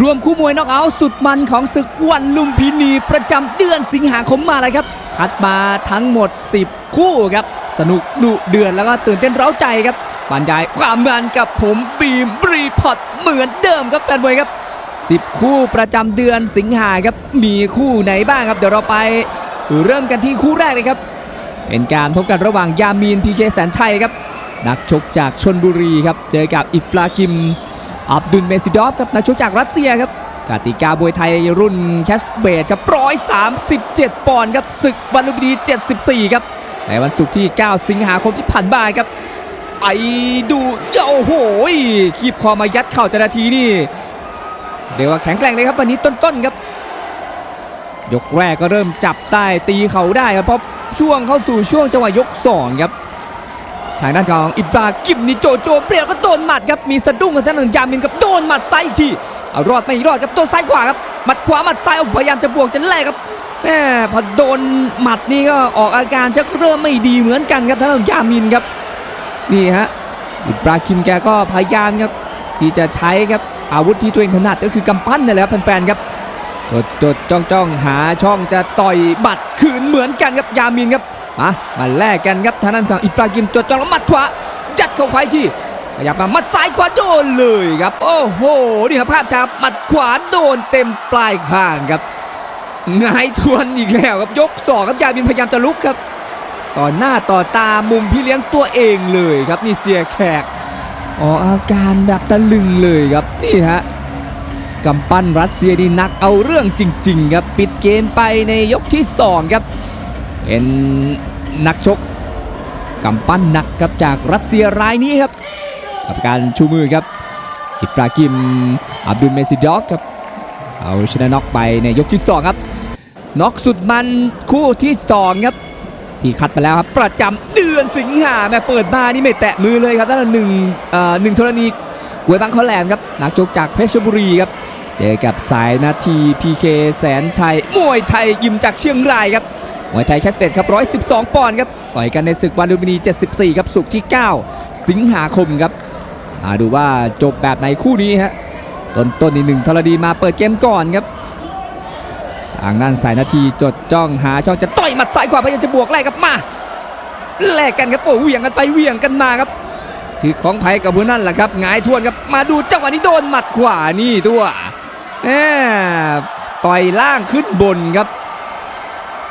รวมคู่มวยน็อกเอาท์สุดมันของศึกวันลุมพินี ประจำเดือนสิงหาคมมาเลยครับคัดมาทั้งหมด 10 คู่ครับ สนุกดุเดือดแล้วก็ตื่นเต้นเร้าใจครับบรรยายความมันกับผมบีมบรีพอตเหมือนเดิมครับแฟนมวยครับ 10 คู่ประจำเดือนสิงหาครับมีคู่ไหนบ้างครับ เดี๋ยวเราไปเริ่มกันที่คู่แรกเลยครับ เป็นการพบกันระหว่างยามีนพีเคแสนชัยครับนักชกจากชนบุรีครับเจอกับอิฟลากิม อับดุลเมซิดอฟครับนักชกจากรัสเซียครับกติกามวยไทยรุ่นแคชเบดครับ137ปอนด์ครับศึกวันลุมพินี74ครับในวันศุกร์ที่ 9 สิงหาคมที่ผ่านมาครับไปดูโอ้โหคีบคอมายัดเข่าแต่ละทีนี่เรียกว่าแข็งแกร่งเลยครับวันนี้ต้นๆครับ ยกแรกก็เริ่มจับใต้ตีเข่าได้ครับเพราะช่วงเข้าสู่ช่วงจังหวะยกสองครับ ทางด้านของอิบรากิมนิโจโจเปรียวก็โดนหมัดครับมีสะดุ้งกับทางด้านองยามินกับโดนหมัดซ้ายอีกทีเอารอดไม่รอดครับโดนซ้ายขวาครับหมัดขวาหมัดซ้ายพยายามจะบวกจะแลกครับแหมพอโดนหมัดนี่ก็ออกอาการชักเริ่มไม่ดีเหมือนกันครับทางด้านองยามินครับนี่ฮะอิบรากิมแกก็พยายามครับที่จะใช้ครับอาวุธที่ตัวเองถนัดก็คือกำปั้นนั่นแหละแฟนๆครับจดจดจ้องจ้องหาช่องจะต่อยบัตรคืนเหมือนกันครับยามินครับ มามาแลกกันครับทางด้านของอิฟรากิมจดจ้องแล้วมัดขวายัดเข้าขวาอีกทีขยับมามัดซ้ายขวาโดนเลยครับ โอ้โหนี่ครับภาพช้ามัดขวาโดนเต็มปลายคางครับงายทวนอีกแล้วครับยกสองครับยามินพยายามจะลุกครับ ต่อหน้าต่อตามุมพี่เลี้ยงตัวเองเลยครับนี่เสียแขกออกอาการแบบตะลึงเลยครับนี่ฮะกำปั้นรัสเซียนี่หนักเอาเรื่องจริง ๆ ครับ ปิดเกมไปในยกที่ 2 ครับ เป็นนักชกกำปั้นหนักครับจากรัสเซียรายนี้ครับ กับการชูมือครับ อิฟรากิม อับดุลเมซิดอฟครับ เอาชนะน็อกไปในยกที่ 2 ครับน็อกสุดมันคู่ที่2ครับที่คัดมาแล้วครับ ประจำเดือนสิงหาแม่เปิดมานี่ไม่แตะมือเลยครับตั้งแต่หนึ่งเอ่อหนึ่งธรณีกวยบางข้อแหลมครับนักชกจากเพชรบุรีครับ เจอกับสายนาทีพีเคแสนชัยมวยไทยยิมจากเชียงรายครับ มวยไทยแคสเซ็ตครับ112 ปอนด์ครับ ต่อยกันในศึกวันลุมพินี 74 ครับ สุกที่ 9 สิงหาคมครับมาดูว่าจบแบบไหนคู่นี้ฮะ ต้นต้นอีกหนึ่งธรณีมาเปิดเกมก่อนครับทางด้านสายนาทีจดจ้องหาช่องจะต่อยหมัดซ้ายขวาพยายามจะบวกแลกครับมาแลกกันครับโอ้เหวี่ยงกันไปเหวี่ยงกันมาครับถือของไผ่กับผู้นั่นแหละครับหงายทวนครับมาดูจังหวะนี้โดนหมัดขวานี่ตัวแหมต่อยล่างขึ้นบนครับ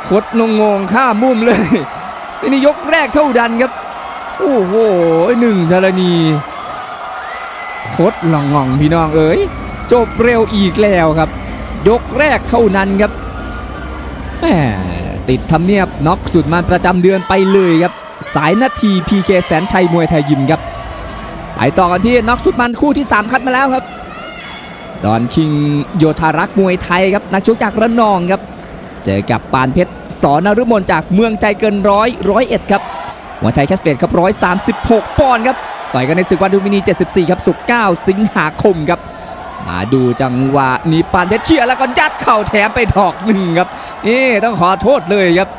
คดงงงข้ามมุมเลยนี่ยกแรกเท่าดันครับ โอ้โหหนึ่งธรณีโคตรหลงงองพี่น้องเอ๋ยจบเร็วอีกแล้วครับ ยกแรกเท่านั้นครับแหมติดทำเนียบน็อกสุดมันประจำเดือนไปเลยครับ สายนาทีพีเคแสนชัยมวยไทยยิมครับ ไปต่อกันที่น็อกสุดมันคู่ที่ 3 คัดมาแล้วครับ ดอนคิงโยธารักษ์มวยไทยครับนักชกจากระนองครับ เจอกับปานเพชรสอนฤมลจากเมืองใจเกินร้อยร้อยเอ็ดครับมวยไทยแคสเฟตครับร้อยสามสิบหกปอนด์ครับต่อยกันในศึกวันดูมินี 74 ครับ สุกร์9สิงหาคมครับ มาดูจังหวะนี้ปานเพชรเชียร์แล้วก็ยัดเข่าแถมไปดอกหนึ่งครับนี่ต้องขอโทษเลยครับ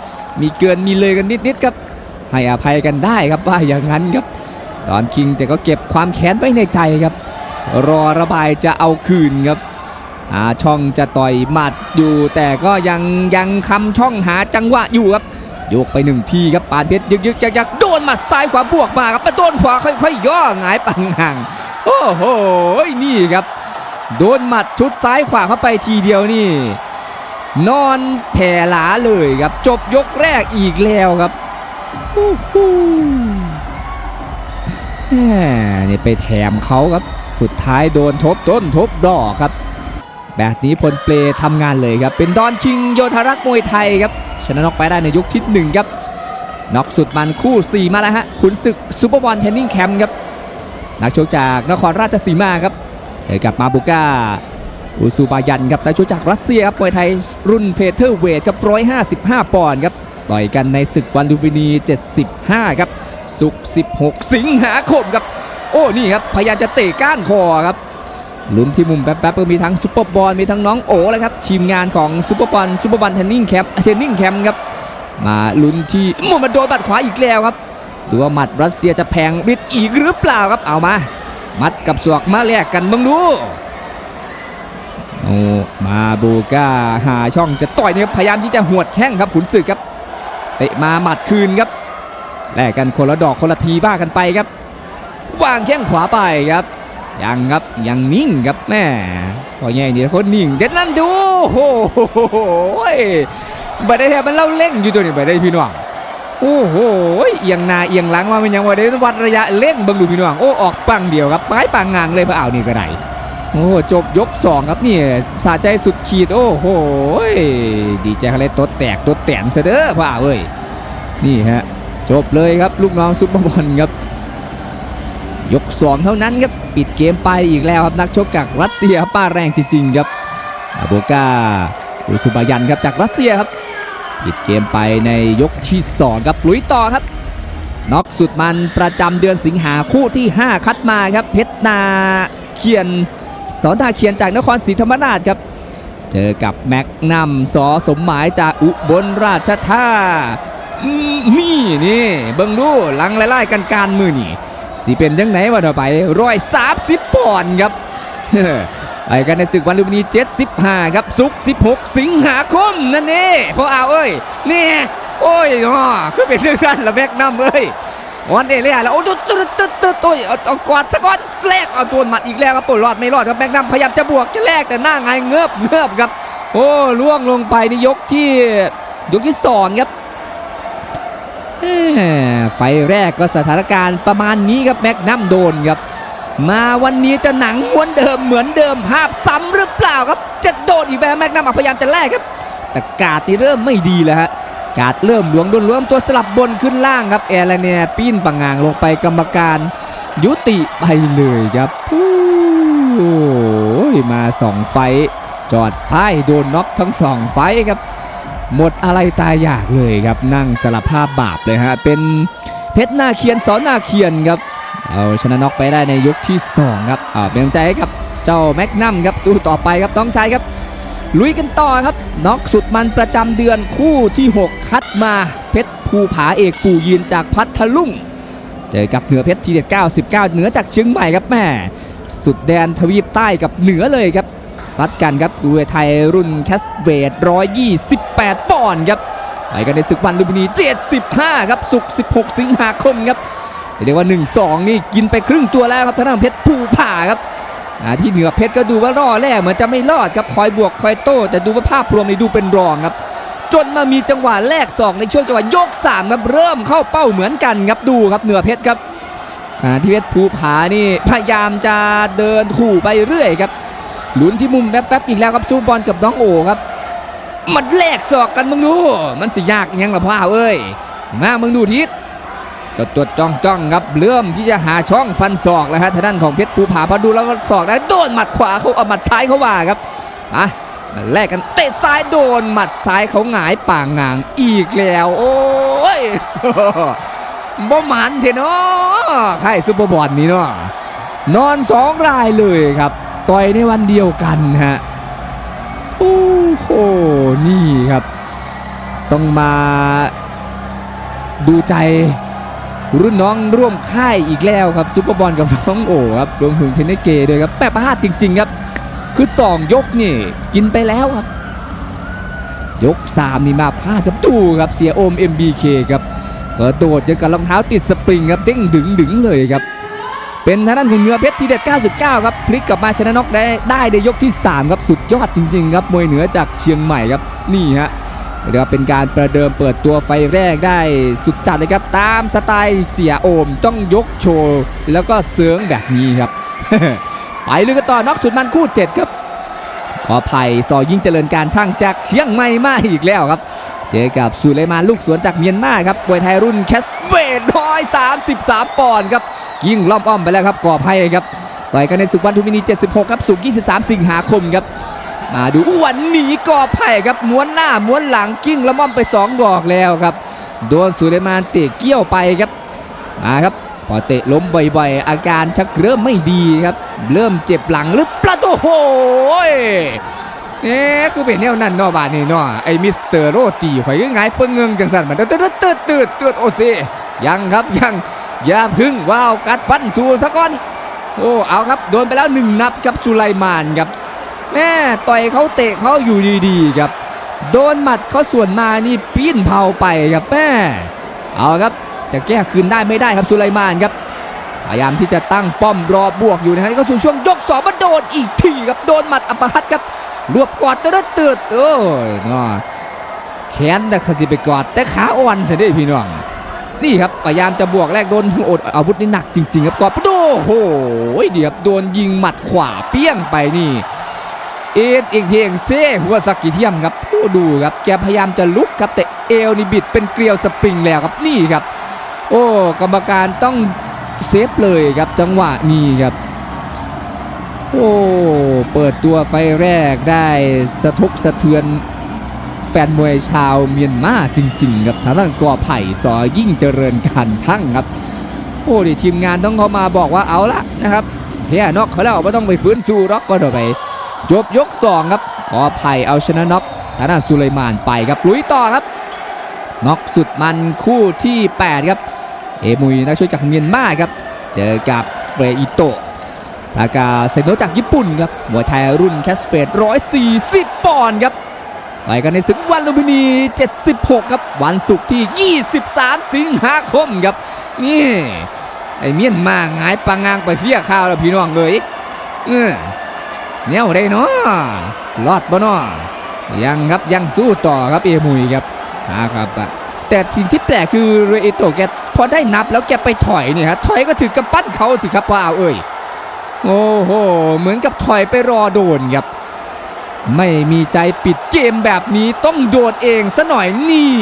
มีเกินมีเลยกันนิดๆครับ ให้อภัยกันได้ครับว่าอย่างนั้นครับ ตอนคิงแต่ก็เก็บความแค้นไว้ในใจครับ รอระบายจะเอาคืนครับ หาช่องจะต่อยหมัดอยู่แต่ก็ยังยังคำช่องหาจังหวะอยู่ครับโยกไปหนึ่งทีครับปานเพชรยึกยึกยักยักโดนหมัดซ้ายขวาบวกมาครับมาโดนขวาค่อยๆ ย่อหงายปังห่างโอ้โหนี่ครับ โดนหมัดชุดซ้ายขวาเข้าไปทีเดียวนี่ นอนแผ่หลาเลยครับ จบยกแรกอีกแล้วครับแหมนี่ไปแถมเขาครับ สุดท้ายโดนทบต้นทบดอกครับ แบบนี้พลเปลทำงานเลยครับ เป็นดอนคิงโยธารักมวยไทยครับชนะน็อกไปได้ในยกที่หนึ่งครับน็อกสุดมันคู่ 4 มาแล้วฮะขุนศึกซูเปอร์บอลเทนนิ่งแคมป์ครับนักชกจากนครราชสีมาครับเจอกับมาบุก้าอุซูบายันครับนักชกจากรัสเซียครับมวยไทยรุ่นเฟเธอร์เวทครับ155ปอนด์ครับต่อยกันในศึกวันลุมพินี 75 ครับ สุก 16 สิงหาคมครับ โอ้ นี่ครับ พยายามจะเตะก้านคอครับ ลุ้นที่มุมแป๊บๆก็มีทั้งซุปเปอร์บอลมีทั้งน้องโอเลยครับทีมงานของซุปเปอร์บอลซุปเปอร์บอลเทนนิ่งแคมป์เทนนิ่งแคมป์ครับมาลุ้นที่มุมมันโดนบัดขวาอีกแล้วครับดูว่าหมัดรัสเซียจะแพงฤทธิ์อีกหรือเปล่าครับเอามา มัดกับสวกมาแลกกันบ้างดูโอ้มาบูก้าหาช่องจะต่อยนะครับพยายามที่จะหวดแข้งครับขุนศึกครับเตะมาหมัดคืนครับแลกกันคนละดอกคนละทีบ้ากันไปครับวางแข้งขวาไปครับ ยังครับยังนิ่งครับแม่พอแย่นี่คนนิ่งเด็ดนั่นดูโอ้โหบัได้แทบมันเล่าเล่งอยู่ตัวนี้บัได้พี่น้องโอ้โหเอียงหนาเอียงหลังมาเป็นยังว่าได้วัดระยะเล่งบังดูพี่น้องโอ้ออกปังเดียวครับไม้ปังงางเลยพระอ่าวนี่ก็ได้โอ้จบยกสองครับนี่สะใจสุดขีดโอ้โหดีใจเขาเลยตดแตกตดแตนเสเด้อพระอ่าวเอ้ยนี่ฮะจบเลยครับลูกน้องซุปเปอร์บอลครับ ยก2เท่านั้นครับปิดเกมไปอีกแล้วครับนักชกจากรัสเซียป้าแรงจริงๆครับอาโบกาอุสุบายันครับจากรัสเซียครับปิดเกมไปในยกที่2ครับลุยต่อครับน็อกสุดมันประจำเดือนสิงหาคู่ที่ 5 คัดมาครับเพชรนาเคียนสอนาเคียนจากนครศรีธรรมราชครับ เจอกับแม็กนัมสอสมหมายจากอุบลราชธานี่นี่เบิ่งดูลังไล่ๆกันการมือนี่ สิเป็นจังไหนวะเดี๋ยวไปร้อยสามสิบปอนด์ครับไปกันในศึกวันลุมพินี75 ครับสุกร์16 สิงหาคมนั่นนี่พอเอาเอ้ยนี่โอ้ยอ๋อคือเป็นเรื่องสั้นละแบกน้ำเอ้ยวันเอเลียแล้วโอ้ตุ๊ดตุ๊ดตุ๊ดตุ๊ดโอ้ยเอาเอากอดสะก้อนแลกเอาตัวหมัดอีกแล้วครับปวดรอดไม่รอดครับแบกน้ำพยายามจะบวกจะแลกแต่หน้าไงเงือบเงือบครับ โอ้ล่วงลงไปในยกที่ยกที่สองครับ ไฟแรกก็สถานการณ์ประมาณนี้ครับแม็กนัมโดนครับ มาวันนี้จะหนังม้วนเดิมเหมือนเดิมภาพซ้ำหรือเปล่าครับ จะโดนอีกแบบแม็กนัมอพยายามจะแลกครับ แต่กาดนี่เริ่มไม่ดีแล้วฮะกาดเริ่มหลวงโดนรวมตัวสลับบนขึ้นล่างครับแอร์ไลเนียปีนปังงางลงไปกรรมการ ยุติไปเลยครับปู้ยมาสองไฟจอดพ่ายโดนน็อกทั้งสองไฟครับ หมดอะไรตายอยากเลยครับนั่งสารภาพบาปเลยฮะเป็นเพชรนาเคียนสอนนาเคียนครับเอาชนะน็อกไปได้ในยกที่สองครับเอาเป็นกำลังใจให้กับเจ้าแม็กนัมครับสู้ต่อไปครับน้องใชายครับลุยกันต่อครับน็อกสุดมันประจำเดือนคู่ที่ 6 คัดมาเพชรภูผาเอกปู่ยืนจากพัทลุงเจอกับเหนือเพชรทีเด็ด99 เหนือจากเชียงใหม่ครับแม่สุดแดนทวีปใต้กับเหนือเลยครับ ซัดกันครับดูไทยรุ่นแคสเวท128 ปอนด์ครับไปกันในศึกวันลุมพินี75 ครับสุก16 สิงหาคมครับเรียกว่า 1-2 นี่กินไปครึ่งตัวแล้วครับทางด้านเพชรภูผาครับอ่าที่เหนือเพชรก็ดูว่ารอดแรกเหมือนจะไม่รอดครับคอยบวกคอยโต้แต่ดูว่าภาพรวมนี่ดูเป็นรองครับ จนมามีจังหวะแรกสองในช่วงจังหวะยก3ครับเริ่มเข้าเป้าเหมือนกันครับดูครับเหนือเพชรครับที่เพชรภูผานี่พยายามจะเดินขู่ไปเรื่อยครับ ลุ้นที่มุมแป๊บๆอีกแล้วครับสู้บอลกับน้องโอครับ มันแลกศอกกันมึงดู มันสิยากยังละพ่อเอ้ยมามึงดูทิศจดจดจ้องจ้องครับเริ่มที่จะหาช่องฟันศอกแล้วฮะทางด้านของเพชรภูผาพอดูแล้วก็ศอกได้โดนหมัดขวาเขาเอาหมัดซ้ายเขาว่าครับอะมันแลกกันเตะซ้ายโดนหมัดซ้ายเขาหงายป่างงางอีกแล้ว โอ้ยบ่หมันเถอะเนาะใครซุปเปอร์บอลนี่เนาะนอนสองรายเลยครับ ต่อยในวันเดียวกันฮะโอ้โหนี่ครับ ต้องมาดูใจรุ่นน้องร่วมค่ายอีกแล้วครับซุปเปอร์บอลกับน้องโอครับรวมถึงเทนเนสเกด้วยครับแปะประหาดจริง ๆ ครับ คือ2ยกนี่กินไปแล้วครับ ยก3นี่มาพลาดครับดูครับเสียโอม MBK ครับกระโดดยังกับรองเท้าติดสปริงครับเด้งดึงดึงเลยครับ เป็นทางด้านของเหนือเพชรทีเด็ด 99 ครับ พลิกกลับมาชนะน็อกได้ได้ในยกที่ 3 ครับ สุดยอดจริง ๆ ครับ มวยเหนือจากเชียงใหม่ครับ นี่ฮะเรียกว่าเป็นการประเดิมเปิดตัวไฟแรกได้สุดจัดเลยครับ ตามสไตล์เสียโอมต้องยกโชว์ แล้วก็เสืองแบบนี้ครับ ไปเลยกันต่อน็อกสุดมันคู่ 7 ครับขออภัยซอยิ่งเจริญการช่างจากเชียงใหม่มาอีกแล้วครับ เจอกับสุเลมานลูกสวนจากเมียนมาครับมวยไทยรุ่นแคสเว ทร้อยสามสิบสามปอนด์ครับยิงล้อมอ้อมไปแล้วครับก่อภัยครับต่อยกันในศึกวันทุมินี 76 ครับสุก23 สิงหาคมครับมาดูอ้วนหนีก่อไผ่ครับม้วนหน้าม้วนหลังกิ้งละม่อมไป 2 ดอกแล้วครับ โดนสุเลมานเตะเกี้ยวไปครับมาครับพอเตะล้มบ่อยๆ อาการชักเริ่มไม่ดีครับ เริ่มเจ็บหลังหรือปล่าโอ้โหยเอ๊ะคือเป็นแนวนั้นนาะบาดนี่นาไอ้มิสเตอร์โรตีข่อยก็ไงายเพิ่งเงิงจังสันมันตืดตืดตืดตืดตืดโอเซ ยังครับยังอย่าพึ่งว้าวกัดฟันสู้ซะก่อนโอ้เอาครับโดนไปแล้วหนึ่งนับครับสุไลมานครับแม่ต่อยเขาเตะเขาอยู่ดีๆครับ โดนหมัดเขาส่วนมานี่ปีนเผาไปครับแม่เอาครับจะแก้คืนได้ไม่ได้ครับสุไลมานครับพยายามที่จะตั้งป้อมรอบวกอยู่นะครับนี่ก็สู่ช่วงยกสองมาโดนอีกทีครับโดนหมัดอัปฮัตครับรวบกอดเตือนเตือนโอ้ยเนาะแขนแต่ขสิไปกอดแต่ขาอ่อนเสียด้พี่น้อง นี่ครับพยายามจะบวกแรกโดนอดอาวุธนี่หนักจริง ๆ ครับกอดโอ้โหเดี๋ยวโดนยิงหมัดขวาเปี้ยงไปนี่เอ็นเองเทงเซ่หัวสักกี่เทียมครับผู้ดูครับแกพยายามจะลุกครับแต่เอวนี่บิดเป็นเกลียวสปริงแล้วครับนี่ครับ โอ้กรรมการต้องเซฟเลยครับจังหวะนี้ครับโอ้ เปิดตัวไฟแรกได้สะทกสะเทือน แฟนมวยชาวเมียนมาจริง ๆ ครับทางด้านกอไผ่สอยิ่งเจริญการทั้งครับ โอ้ดิทีมงานต้องเขามาบอกว่าเอาละนะครับเฮียนอกเขาแล้วไม่ต้องไปฟื้นสู้ร็อกก็เดี๋ยวไป จบยก2ครับขออภัยเอาชนะน็อกธนาสุไลมานไปครับลุยต่อครับน็อกสุดมันคู่ที่ 8 ครับ เอมุยนักช่วยจากเมียนมาครับ เจอกับเฟรอิโตะทากาเซโนจากญี่ปุ่นครับมวยไทยรุ่นแคสเปด140 ปอนด์ครับ ต่อยกันในศึกวันลุมพินี 76 ครับ วันศุกร์ที่ 23 สิงหาคมครับ นี่ ไอเมียนมาหงายปังงางไปเฟี้ยข้าวแล้วพี่น้องเลยเออแนวได้เนาะรอดบ่เนาะยังครับยังสู้ต่อครับเอมุยครับหาครับอะแต่สิ่งที่แปลกคือเรเอโตแกพอได้นับแล้วแกไปถอยเนี่ยฮะถอยก็ถือกำปั้นเขาสิครับพ่อเอาเอ้ยโอ้โหเหมือนกับถอยไปรอโดนครับ ไม่มีใจปิดเกมแบบนี้ต้องโดดเองซะหน่อยนี่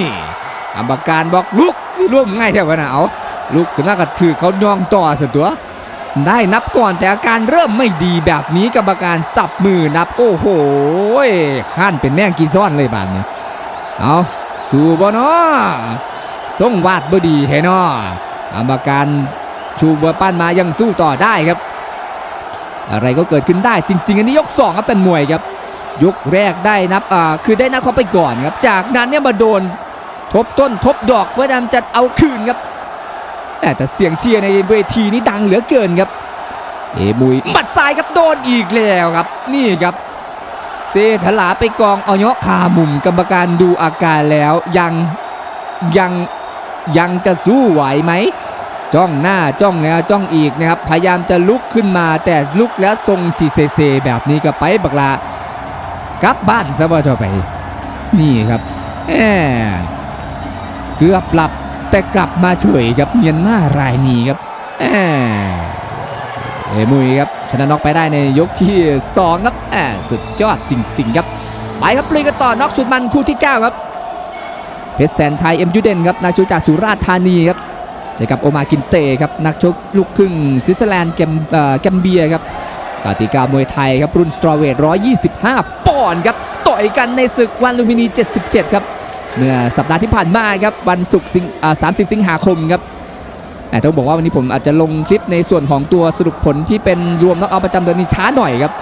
กรรมการบอกลุกสิร่วมง่ายแถวนะเอาลุกขึ้นมาก็ถือเขายองต่อสตัว ได้นับก่อนแต่อาการเริ่มไม่ดีแบบนี้กรรมการสับมือนับโอ้โหข้านเป็นแม่งกีซ้อนเลยบานนี้เอาสู้บ่เนาะทรงวาดบ่ดีแท้เนาะกรรมการชูบัวปั้นมายังสู้ต่อได้ครับ อะไรก็เกิดขึ้นได้จริง ๆ อันนี้ยกสองครับแฟนมวยครับ ยกแรกได้นับอ่าคือได้นับเขาไปก่อนครับ จากนั้นเนี่ยมาโดนทบต้นทบดอกเพื่อทำจะเอาคืนครับ แต่เสียงเชียร์ในเวทีนี้ดังเหลือเกินครับ เอมุยหมัดซ้ายครับโดนอีกแล้วครับ นี่ครับ เซถลาไปกองออยคามุมกรรมการดูอาการแล้วยังยังยังจะสู้ไหวไหมจ้องหน้าจ้องแล้วจ้องอีกนะครับ พยายามจะลุกขึ้นมาแต่ลุกแล้วทรงซีเซเซแบบนี้ก็ไปบักลา กลับบ้านซะว่าจะไป นี่ครับแหมเกือบหลับแต่กลับมาเฉยครับเมียนมารายนี้ครับแหมเอมุยครับชนะน็อกไปได้ในยกที่ 2 ครับแหมสุดยอดจริง ๆ ครับ ไปครับปลุยกันต่อน็อกสุดมันคู่ที่ 9 ครับเพชรแสนชัยเอ็มยูเดนครับนักชกจากสุราษฎร์ธานีครับเจอกับโอมากินเตครับนักชกลูกครึ่งสวิตเซอร์แลนด์แกมเอ่อแกมเบียครับ กติกามวยไทยครับรุ่นสตรอเวท 125 ปอนด์ครับต่อยกันในศึกวันลุมพินี 77 ครับ เมื่อสัปดาห์ที่ผ่านมาครับวันศุกร์สิงอ่า30 สิงหาคมครับแต่ต้องบอกว่าวันนี้ผมอาจจะลงคลิปในส่วนของตัวสรุปผลที่เป็นรวมนักเอาประจำเดือนนี้ช้าหน่อยครับ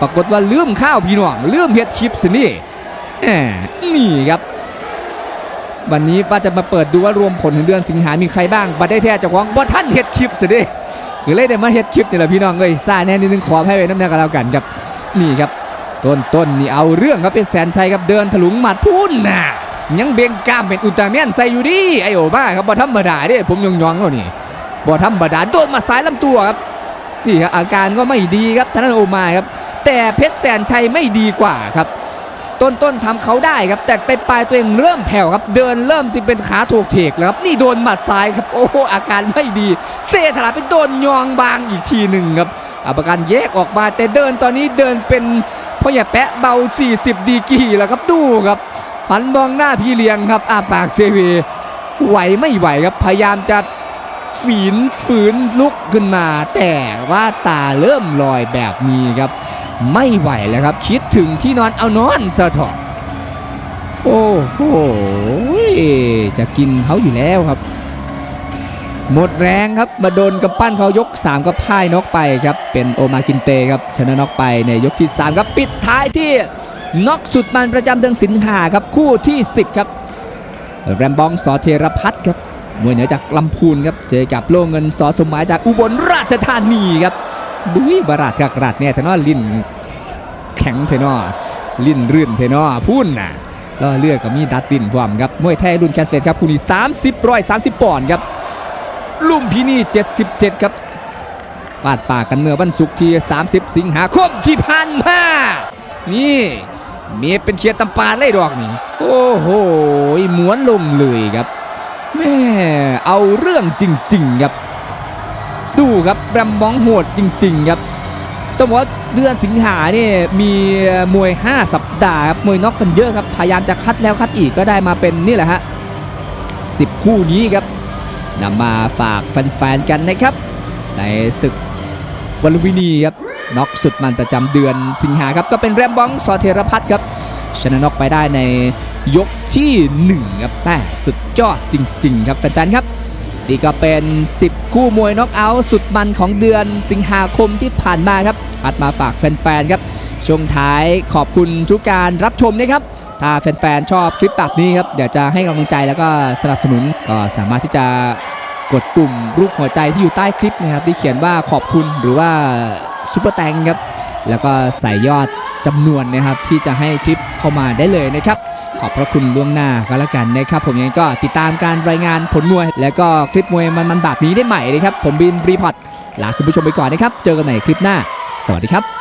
ปรากฏว่าลืมข้าวพี่น้องลืมเฮ็ดคลิปสินี่นี่ครับ วันนี้ว่าจะมาเปิดดูว่ารวมผลของเดือนสิงหามีใครบ้างบัดได้แท้จ้าของบ่ท่านเฮ็ดคลิปสิเด้ คือเลยได้มาเฮ็ดคลิปนี่แหละพี่น้องเอ้ยซ่าแน่นิดนึงขอให้ไว้น้ำหนักกันแล้วกันครับนี่ครับ ต้นต้นนี่เอาเรื่องครับเป็นแสนชัยครับเดินถลุงหมัดพุ่นน่ะยังเบ่งกล้ามเป็นอุลตร้าแมนใส่อยู่ดิไอโอบ้าครับบ่ธรรมดาเด้ผมยองยองๆแล้วนี่บ่ธรรมดาโดนมาซ้ายลำตัวครับนี่ครับอาการก็ไม่ดีครับทางด้านโอมาครับแต่เพชรแสนชัยไม่ดีกว่าครับ ต้นต้นทำเขาได้ครับ แต่ไปปลายตัวเองเริ่มแผ่วครับ เดินเริ่มจะเป็นขาถูกเทกแล้วครับ นี่โดนหมัดซ้ายครับ โอ้โหอาการไม่ดี เซถลาไปโดนยองบางอีกทีหนึ่งครับอากันแยกออกมาแต่เดินตอนนี้เดินเป็นพ่ออย่แปะเบา 40 ดีกีแล้วครับดูครับหันมองหน้าพี่เลี้ยงครับอาปากเซเวไหวไม่ไหวครับพยายามจะฝืนฝืนลุกขึ้นมา แต่ว่าตาเริ่มลอยแบบนี้ครับ ไม่ไหวแล้วครับ คิดถึงที่นอนเอานอนซะเถอโอ้โหจะกินเขาอยู่แล้วครับ หมดแรงครับมาโดนกำปั้นเขายก 3ก็พ่ายน็อกไปครับ เป็นโอมากินเตครับชนะน็อกไปในยกที่ 3 ครับปิดท้ายที่น็อกสุดมันประจำเดือนสิงหาครับคู่ที่ 10 ครับ แรมบองสอเทรพัฒครับมวยเหนือจากลำพูนครับเจอกับโล่เงินสอสมหมายจากอุบลราชธานีครับ ดุยบาราดกากราดเนี่ยแต่ว่าลินแข็งเทนอลิ้นรื่นเทนอพุ่นน่ะแล้วเลือกกับมีดัดดินพร้อมครับมวยไทยรุ่นแคสเฟตครับคู่นี้30ร้อย30ปอนด์ครับลุ่มพินี77 ครับฟาดปากกันเมื่อวันศุกร์ที่ 30 สิงหาคมที่ผ่านมานี่เมียเป็นเชียร์ตำปาเลยดอกนี่โอ้โหหมวนลงเลยครับแม่เอาเรื่องจริง ๆ ครับ ดูครับแรมบองโหดจริง ๆ ครับต้องบอกว่าเดือนสิงหาเนี่ยมีมวย 5 สัปดาห์ครับมวยน็อกกันเยอะครับพยายามจะคัดแล้วคัดอีกก็ได้มาเป็นนี่แหละฮะ10 คู่นี้ครับนำมาฝากแฟนๆกันนะครับ ในศึกวันลุมพินีครับน็อกสุดมันประจำเดือนสิงหาครับก็เป็นแรมบองสอเทรพัฒครับชนะน็อกไปได้ในยกที่1ครับแม่สุดยอดจริง ๆ ครับแฟนๆครับ นี่ก็เป็น 10 คู่มวยน็อกเอาท์สุดมันของเดือนสิงหาคมที่ผ่านมาครับคัดมาฝากแฟนๆครับช่วงท้ายขอบคุณทุกการรับชมนะครับ ถ้าแฟนๆชอบคลิปแบบนี้ครับอยากจะให้กำลังใจแล้วก็สนับสนุนก็สามารถที่จะกดปุ่มรูปหัวใจที่อยู่ใต้คลิปนะครับที่เขียนว่าขอบคุณหรือว่าซุปเปอร์แตงครับแล้วก็ใส่ยอด จำนวนนะครับที่จะให้คลิปเข้ามาได้เลยนะครับขอบพระคุณล่วงหน้าก็แล้วกันนะครับ ผมยังก็ติดตามการรายงานผลมวย และก็คลิปมวยมันๆแบบนี้ได้ใหม่นะครับ ผมบินรีพอร์ตลาคุณผู้ชมไปก่อนนะครับ เจอกันใหม่คลิปหน้า สวัสดีครับ